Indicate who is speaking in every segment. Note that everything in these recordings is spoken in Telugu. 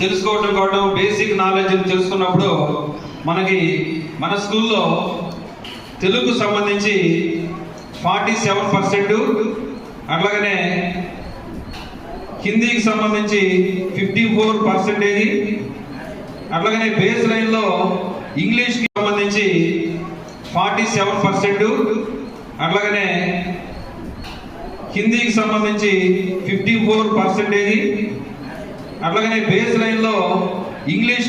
Speaker 1: తెలుసుకోవటం కావడం బేసిక్ నాలెడ్జ్ తెలుసుకున్నప్పుడు మనకి మన స్కూల్లో తెలుగు సంబంధించి ఫార్టీ సెవెన్ పర్సెంట్ అట్లాగనే హిందీకి సంబంధించి ఫిఫ్టీ ఫోర్ పర్సెంటేజ్ అట్లాగనే బేస్ లైన్లో ఇంగ్లీష్కి సంబంధించి ఫార్టీ సెవెన్ పర్సెంట్ అట్లాగనే హిందీకి సంబంధించి ఫిఫ్టీ ఫోర్ పర్సెంటేజ్ అట్లాగనే బేస్ లైన్లో ఇంగ్లీష్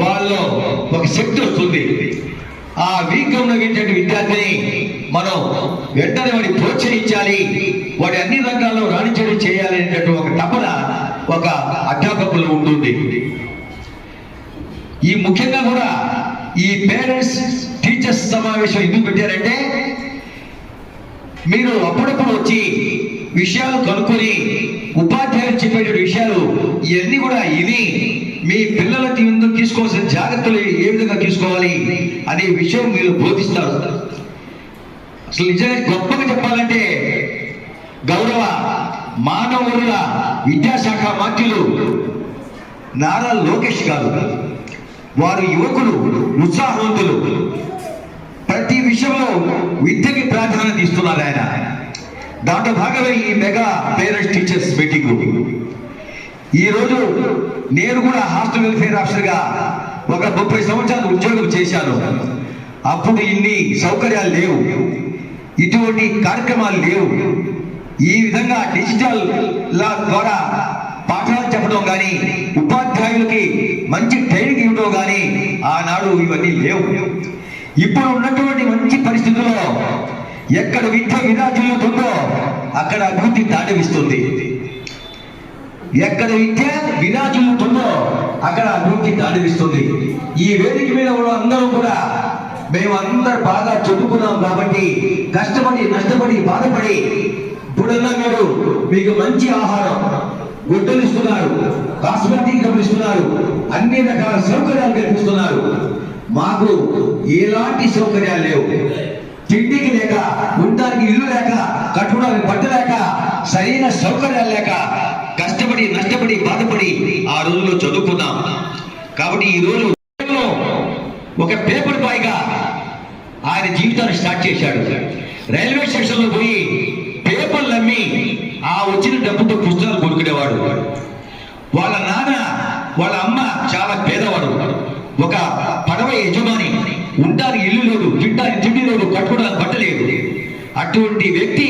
Speaker 2: వాళ్ళలో ఒక శక్తి వస్తుంది. ఆ వీక్ ఉన్నటువంటి విద్యార్థిని మనం వెంటనే వాడిని ప్రోత్సహించాలి. వాడి అన్ని రంగాల్లో రాణించడం చేయాలి అనేటట్టు ఒక తపన ఒక అధ్యాపకులు ఉంటుంది. ఈ ముఖ్యంగా కూడా ఈ పేరెంట్స్ టీచర్స్ సమావేశం ఎందుకు పెట్టారంటే మీరు అప్పుడప్పుడు వచ్చి విషయాలు కనుక్కొని ఉపాధ్యాయులు చెప్పే విషయాలు ఇవన్నీ కూడా ఇవి మీ పిల్లల ముందు తీసుకోవాల్సిన జాగ్రత్తలు ఏ విధంగా తీసుకోవాలి అనే విషయం మీరు బోధిస్తారు. అసలు నిజంగా గొప్పగా చెప్పాలంటే గౌరవ మానవ వనరుల విద్యాశాఖ మంత్రులు నారా లోకేష్ గారు వారు యువకులు ఉత్సాహవంతులు. ప్రతి విషయంలో విద్యకి ప్రాధాన్యత ఇస్తున్నారు ఆయన. దాంట్లో భాగమే ఈ మెగా పేరెంట్స్ టీచర్స్ మీటింగ్ ఈరోజు నేను కూడా హాస్టల్ వెల్ఫేర్ ఆఫీసర్గా ఒక ముప్పై సంవత్సరాలు ఉద్యోగం చేశాను. అప్పుడు ఇన్ని సౌకర్యాలు లేవు. ఇటువంటి కార్యక్రమాలు లేవు. ఈ విధంగా డిజిటల్ లా ద్వారా పాఠాలు చెప్పడం కానీ ఉపాధ్యాయులకి మంచి ట్రైనింగ్ ఇవ్వడం కానీ ఆనాడు ఇవన్నీ లేవు. ఇప్పుడు ఉన్నటువంటి మంచి పరిస్థితుల్లో ఎక్కడ విద్య విరాజిల్లుతుందో అక్కడ అభివృద్ధి తాండవిస్తుంది ఎక్కడ విద్య విరాజిల్లుతుందో అక్కడ అభివృద్ధి తాండవిస్తుంది ఈ వేదిక మీద అందరూ కూడా మేము అందరు బాగా చదువుకున్నాం కాబట్టి కష్టపడి నష్టపడి బాధపడి ఇప్పుడన్నా మీరు మీకు మంచి ఆహారం గుడ్డలు ఇస్తున్నారు కాస్మెటిక్ ఇస్తున్నారు అన్ని రకాల సౌకర్యాలు కల్పిస్తున్నారు. మాకు ఎలాంటి సౌకర్యాలు లేవు. ఇల్లు లేక కట్టుకోవడానికి బట్ట లేక సరైన సౌకర్యాలు లేక కష్టపడి నష్టపడి బాధపడి ఆ రోజుల్లో చదువుకున్నాం కాబట్టి ఈ రోజు ఒక పేపర్ బాయ్గా ఆయన జీవితాన్ని స్టార్ట్ చేశాడు. రైల్వే స్టేషన్లో పోయి పేపర్లు అమ్మి ఆ వచ్చిన డబ్బుతో పుస్తకాలు కొనుక్కునేవాడు. వాళ్ళ నాన్న వాళ్ళ అమ్మ చాలా పేదవాడు. ఒక పడవ యజమాని ఉంటారు ఇల్లు లేదు తింటానికి తిండి లేదు కట్టుకోవడానికి అటువంటి వ్యక్తి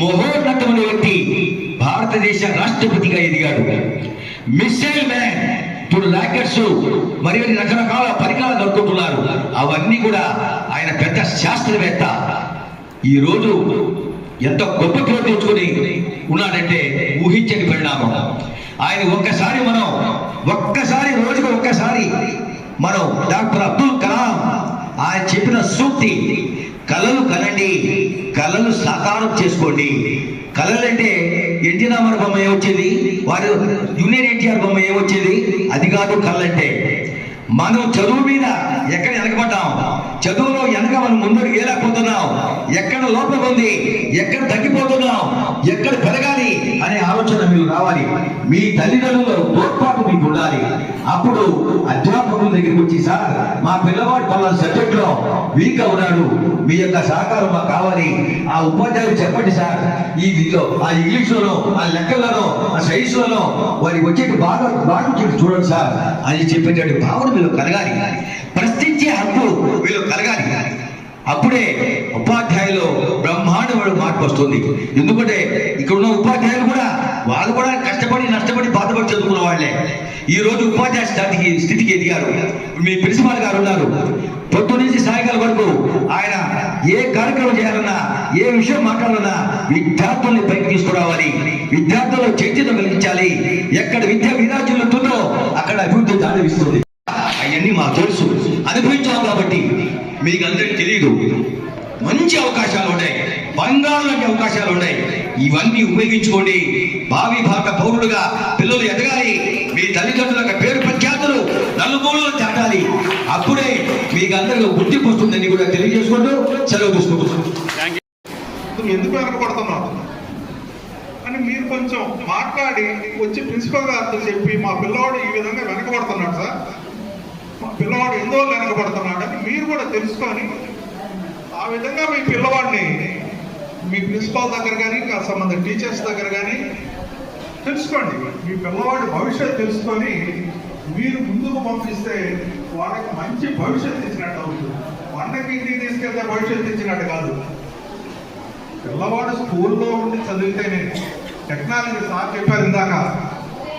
Speaker 2: మహోన్నతమైన వ్యక్తి భారతదేశ రాష్ట్రపతిగా ఎదిగాడు. మిస్సైల్ మ్యాన్ ఇప్పుడు రాకెట్స్ మరియు రకరకాల పరికరాలు కనుక్కుంటున్నారు అవన్నీ కూడా ఆయన పెద్ద శాస్త్రవేత్త. ఈ రోజు ఎంత గొప్ప పేరు తెచ్చుకొని ఉన్నాడంటే ఊహించని పరిణామం. ఆయన ఒక్కసారి మనం ఒక్కసారి రోజుకు ఒక్కసారి మనం డాక్టర్ అబ్దుల్ కలాం ఆయన చెప్పిన సూక్తి కళలు కనండి. కళలు సాకారం చేసుకోండి. కళలు అంటే ఎన్టీ రామారావు బొమ్మ ఏమొచ్చేది? వారు జూనియర్ ఎన్టీఆర్ బొమ్మ ఏమొచ్చేది? అది కాదు కళ్ళంటే మనం చదువు మీద ఎక్కడ వెనకబడ్డాం చదువులో వెనక మనం ముందుకు వేయలేకపోతున్నాం. ఎక్కడ లోపం ఉంది? ఎక్కడ తగ్గిపోతున్నాం? ఎక్కడ పెరగాలి అనే ఆలోచన మీరు రావాలి. మీ తల్లిదండ్రుల తోడ్పాటు మీకు ఉండాలి. అప్పుడు అధ్యాపకుల దగ్గరికి వచ్చి సార్ మా పిల్లవాడు పలానా సబ్జెక్ట్లో వీక్ ఉన్నాడు. మీ యొక్క సహకారం మాకు కావాలి. ఆ ఉపాధ్యాయులు చెప్పండి సార్. ఈ దీంట్లో ఆ ఇంగ్లీష్లోనో ఆ లెక్కల్లోనో ఆ సైన్స్లోనో వారికి వచ్చేటి బాగా బాగా చూడండి సార్. అని చెప్పేటువంటి భావన వీళ్ళు కలగాలి. ప్రశ్నించే హక్కు వీళ్ళు కలగాలి. అప్పుడే ఉపాధ్యాయులు బ్రహ్మాండమైన మార్పు వస్తుంది. ఎందుకంటే ఇక్కడ ఉన్న ఉపాధ్యాయులు కూడా వాళ్ళు కూడా కష్టపడి నష్టపడి బాధపడి చదువుకున్న వాళ్ళే. ఈ రోజు ఉపాధ్యాయ స్థాయికి స్థితికి ఎదిగారు. మీ ప్రిన్సిపాల్ గారు ఉన్నారు. పొద్దు నుంచి సాయంకాలం వరకు ఆయన ఏ కార్యక్రమం చేయాలన్నా ఏ విషయం మాట్లాడాలన్నా విద్యార్థుల్ని పైకి తీసుకురావాలి. విద్యార్థుల్లో చైతన్యం కలిగించాలి. ఎక్కడ విద్య విరాజులుతుందో అక్కడ అభివృద్ధి దాడిస్తుంది అవన్నీ మాకు తెలుసు అనుభవించాం కాబట్టి మీకు అందరికి తెలియదు మంచి అవకాశాలు ఉన్నాయి. బంగారు లాంటి అవకాశాలు ఉన్నాయి. ఇవన్నీ ఉపయోగించుకోండి. భావి భారత పౌరుడుగా పిల్లలు ఎదగాలి. మీ తల్లిదండ్రుల పేరు ప్రఖ్యాతులు నలుమూలలో దాటాలి అప్పుడే మీకు అందరిలో గుర్తింపు వస్తుందని కూడా తెలియజేసుకుంటూ సెలవు తీసుకుంటున్నాను
Speaker 3: ఎందుకు వెనకబడుతున్నావు అని మీరు కొంచెం మాట్లాడి వచ్చి ప్రిన్సిపల్ గారితో చెప్పి మా పిల్లవాడు ఈ విధంగా వెనకబడుతున్నాడు సార్. మా పిల్లవాడు ఎందువల్ల వెనకబడుతున్నాడు? మీరు కూడా తెలుసుకొని ఆ విధంగా మీ పిల్లవాడిని మీ ప్రిన్సిపాల్ దగ్గర కానీ ఆ సంబంధ టీచర్స్ దగ్గర కానీ తెలుసుకోండి. మీ పిల్లవాడి భవిష్యత్తు తెలుసుకొని మీరు ముందుకు పంపిస్తే వాళ్ళకి మంచి భవిష్యత్తు ఇచ్చినట్టు అవుతుంది. వంటకి ఇంటికి తీసుకెళ్తే భవిష్యత్తు ఇచ్చినట్టు కాదు. పిల్లవాడు స్కూల్లో ఉండి చదివితేనే టెక్నాలజీ సార్ చెప్పారు ఇందాక.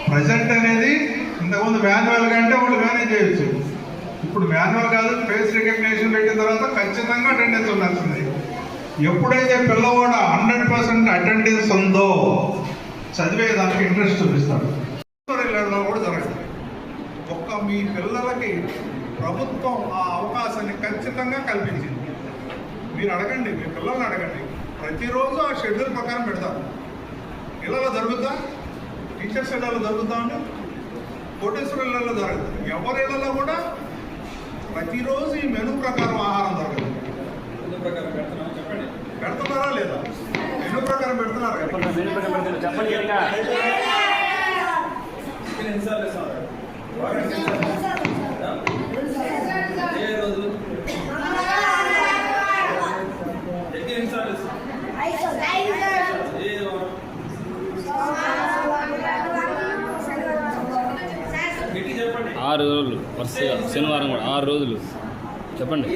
Speaker 3: ప్రజెంట్ అనేది ఇంతకుముందు వ్యాన్గా అంటే వాళ్ళు మేనేజ్ చేయొచ్చు. ఇప్పుడు మాన్యువల్ కాదు ఫేస్ రికగ్నేషన్ పెట్టిన తర్వాత ఖచ్చితంగా అటెండెన్స్ ఉండాల్సింది. ఎప్పుడైతే పిల్లవాడు హండ్రెడ్ పర్సెంట్ అటెండెన్స్ ఉందో చదివేదానికి ఇంట్రెస్ట్ చూపిస్తాడు. ఇళ్ళలో కూడా జరగదు. ఒక్క మీ పిల్లలకి ప్రభుత్వం ఆ అవకాశాన్ని ఖచ్చితంగా కల్పించింది. మీరు అడగండి మీ పిల్లల్ని అడగండి. ప్రతిరోజు ఆ షెడ్యూల్ ప్రకారం పెడతారు. ఇళ్ళలో జరుగుతా టీచర్స్ ఇళ్ళలో జరుగుతా అండి? కోటేశ్వర ఇళ్ళలో జరగదు. ఎవరి ఇళ్ళలో కూడా ప్రతిరోజు ఈ మెనూ ప్రకారం ఆహారం జరగదు పెడుతున్నారా లేదా? మెనూ ప్రకారం పెడుతున్నారు కదా.
Speaker 4: చెప్పండి. ఆరు రోజులు వరుసగా శనివారం కూడా ఆరు రోజులు. చెప్పండి.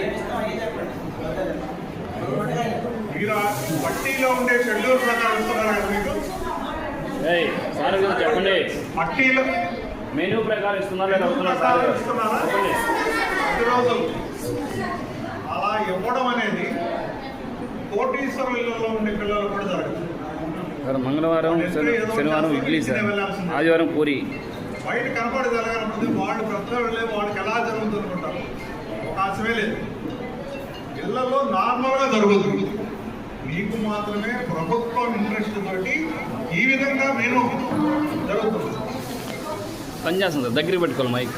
Speaker 4: సార్ చెప్పండి.
Speaker 3: పట్టీలో
Speaker 4: మెనూ ప్రకారం ఇస్తున్నారు లేదా అవుతున్నారు చెప్పండి.
Speaker 3: ప్రతిరోజు. అలా ఇవ్వడం అనేది కోటీశ్వర ఇళ్ళలో ఉండే పిల్లలు కూడా జరగదు.
Speaker 4: సార్ మంగళవారం శని- శనివారం ఇడ్లీ సార్. ఆదివారం పూరి.
Speaker 3: బయట కనపడి జరగాలంటే వాళ్ళు పెద్ద వెళ్ళే వాళ్ళకి ఎలా జరుగుతుంది అనుకుంటారు. అవకాశమే లేదు. ఇళ్ళలో నార్మల్గా జరుగుతుంది. మీకు మాత్రమే ప్రభుత్వం ఇంట్రెస్ట్ తోటి ఈ విధంగా నేను జరుగుతుంది.
Speaker 4: పని చేస్తాం సార్ దగ్గరికి పెట్టుకోవాలి మైక్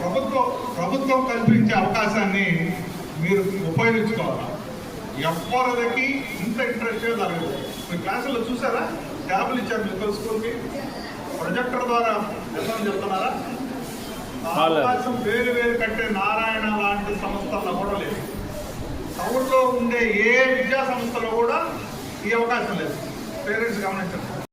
Speaker 3: ప్రభుత్వం ప్రభుత్వం కల్పించే అవకాశాన్ని మీరు ఉపయోగించుకోవాలి? ఎవరికి ఇంత ఇంట్రెస్ట్ జరగదు. మీ క్లాసుల్లో చూసారా? ట్యాబ్లు ఇచ్చారు మిగతా స్కూల్కి ప్రొజెక్టర్ ద్వారా ఎట్లా చెప్తున్నారా? అవకాశం వేరు వేరు కంటే నారాయణ లాంటి సంస్థల్లో కూడా లేదు. టౌన్లో ఉండే ఏ విద్యా సంస్థలో కూడా ఈ అవకాశం లేదు. పేరెంట్స్ గమనించండి.